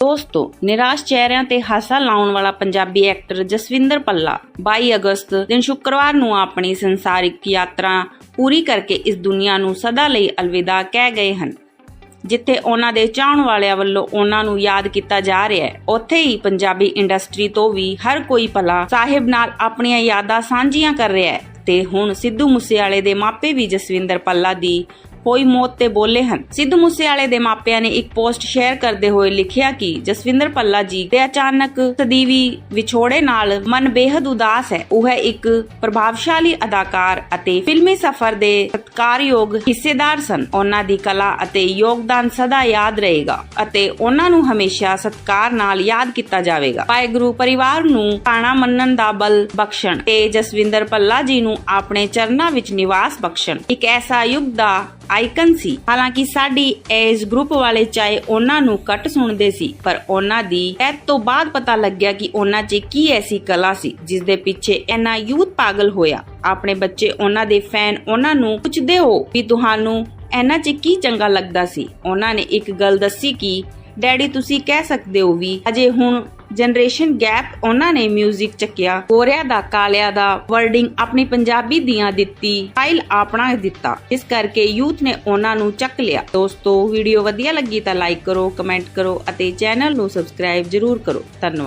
ਦੋਸਤੋ, ਨਿਰਾਸ਼ ਚਿਹਰਿਆਂ ਤੇ ਹਾਸਾ ਲਾਉਣ ਵਾਲਾ ਪੰਜਾਬੀ ਐਕਟਰ ਜਸਵਿੰਦਰ ਪੱਲਾ 22 ਅਗਸਤ ਦਿਨ ਸ਼ੁੱਕਰਵਾਰ ਨੂੰ ਆਪਣੀ ਸੰਸਾਰਿਕ ਯਾਤਰਾ ਪੂਰੀ ਕਰਕੇ ਇਸ ਦੁਨੀਆ ਨੂੰ ਸਦਾ ਲਈ ਅਲਵਿਦਾ ਕਹਿ ਗਏ ਹਨ। ਜਿੱਥੇ ਉਹਨਾਂ ਦੇ ਚਾਹਣ ਵਾਲਿਆਂ ਵੱਲੋਂ ਉਹਨਾਂ ਨੂੰ ਯਾਦ ਕੀਤਾ ਜਾ ਰਿਹਾ ਹੈ, ਉੱਥੇ ਹੀ ਪੰਜਾਬੀ ਇੰਡਸਟਰੀ ਤੋਂ ਵੀ ਹਰ ਕੋਈ ਭਲਾ ਸਾਹਿਬ ਨਾਲ ਆਪਣੀਆਂ ਯਾਦਾਂ ਸਾਂਝੀਆਂ ਕਰ ਰਿਹਾ ਹੈ ਤੇ ਹੁਣ ਸਿੱਧੂ ਮੂਸੇਵਾਲੇ ਦੇ ਮਾਪੇ ਵੀ ਜਸਵਿੰਦਰ ਪੱਲਾ ਦੀ ਹੋਈ ਮੌਤ ਤੇ ਬੋਲੇ ਹਨ। ਸਿੱਧੂ ਮੂਸੇਵਾਲੇ ਦੇ ਮਾਪਿਆਂ ਨੇ ਇੱਕ ਪੋਸਟ ਸ਼ੇਅਰ ਕਰਦੇ ਹੋਏ ਲਿਖਿਆ ਕਿ ਜਸਵਿੰਦਰ ਪੱਲਾ ਜੀ ਦੇ ਅਚਾਨਕ ਸਦੀਵੀ ਵਿਛੋੜੇ ਨਾਲ ਮਨ ਬੇਹੱਦ ਉਦਾਸ ਹੈ। ਉਹ ਹੈ ਇੱਕ ਪ੍ਰਭਾਵਸ਼ਾਲੀ ਅਦਾਕਾਰ ਅਤੇ ਫਿਲਮੀ ਸਫ਼ਰ ਦੇ ਸਤਿਕਾਰਯੋਗ ਹਿੱਸੇਦਾਰ ਸਨ। ਉਹਨਾਂ ਦੀ ਕਲਾ ਅਤੇ ਯੋਗਦਾਨ ਸਦਾ ਯਾਦ ਰਹੇਗਾ ਅਤੇ ਉਹਨਾਂ ਨੂੰ ਹਮੇਸ਼ਾ ਸਤਿਕਾਰ ਨਾਲ ਯਾਦ ਕੀਤਾ ਜਾਵੇਗਾ। ਵਾਹਿਗੁਰੂ ਪਰਿਵਾਰ ਨੂੰ ਖਾਣਾ ਮੰਨਣ ਦਾ ਬਲ ਬਖਸ਼ਣ ਤੇ ਜਸਵਿੰਦਰ ਪੱਲਾ ਜੀ ਨੂੰ ਆਪਣੇ ਚਰਨਾਂ ਵਿੱਚ ਨਿਵਾਸ ਬਖਸ਼ਣ। ਇੱਕ ਐਸਾ ਯੁੱਗ ਦਾ ਆਈਕਨ ਸੀ। ਹਾਲਾਂਕਿ ਸਾਡੀ ਏਜ ਗਰੁੱਪ ਵਾਲੇ ਚਾਹੇ ਉਹਨਾਂ ਨੂੰ ਕੱਟ ਸੁਣਦੇ ਸੀ, ਪਰ ਉਹਨਾਂ ਦੀ ਇਹ ਤੋਂ ਬਾਅਦ ਪਤਾ ਲੱਗਿਆ ਕਿ ਉਹਨਾਂ 'ਚ ਕੀ ਐਸੀ ਕਲਾ ਸੀ ਜਿਸ ਦੇ ਪਿੱਛੇ ਇੰਨਾ ਯੂਥ ਪਾਗਲ ਹੋਇਆ। ਆਪਣੇ ਬੱਚੇ ਉਹਨਾਂ ਦੇ ਫੈਨ ਉਹਨਾਂ ਨੂੰ ਪੁੱਛਦੇ ਹੋ ਵੀ ਤੁਹਾਨੂੰ ਇਹਨਾਂ 'ਚ ਕੀ ਚੰਗਾ ਲੱਗਦਾ ਸੀ। ਉਹਨਾਂ ਨੇ ਇੱਕ ਗੱਲ ਦੱਸੀ ਕਿ, ਡੈਡੀ, ਤੁਸੀਂ ਕਹਿ ਸਕਦੇ ਹੋ ਵੀ ਅਜੇ ਹੁਣ ਜਨਰੇਸ਼ਨ ਗੈਪ ਉਹਨਾਂ ਨੇ 뮤직 ਚੱਕਿਆ। ਕੋਰਿਆ ਦਾ, ਕਾਲਿਆ ਦਾ ਵਰਡਿੰਗ ਆਪਣੀ ਪੰਜਾਬੀ ਦੀਆਂ ਦਿੱਤੀ ਸਟਾਈਲ ਆਪਣਾ ਦਿੱਤਾ। ਇਸ ਕਰਕੇ ਯੂਥ ਨੇ ਉਹਨਾਂ ਨੂੰ ਚੱਕ ਲਿਆ। ਦੋਸਤੋ, ਵੀਡੀਓ ਵਧੀਆ ਲੱਗੀ ਤਾਂ ਲਾਈਕ ਕਰੋ ਕਮੈਂਟ ਕਰੋ ਅਤੇ ਚੈਨਲ ਨੂੰ ਸਬਸਕ੍ਰਾਈਬ ਜਰੂਰ ਕਰੋ। ਧੰਨਵਾਦ।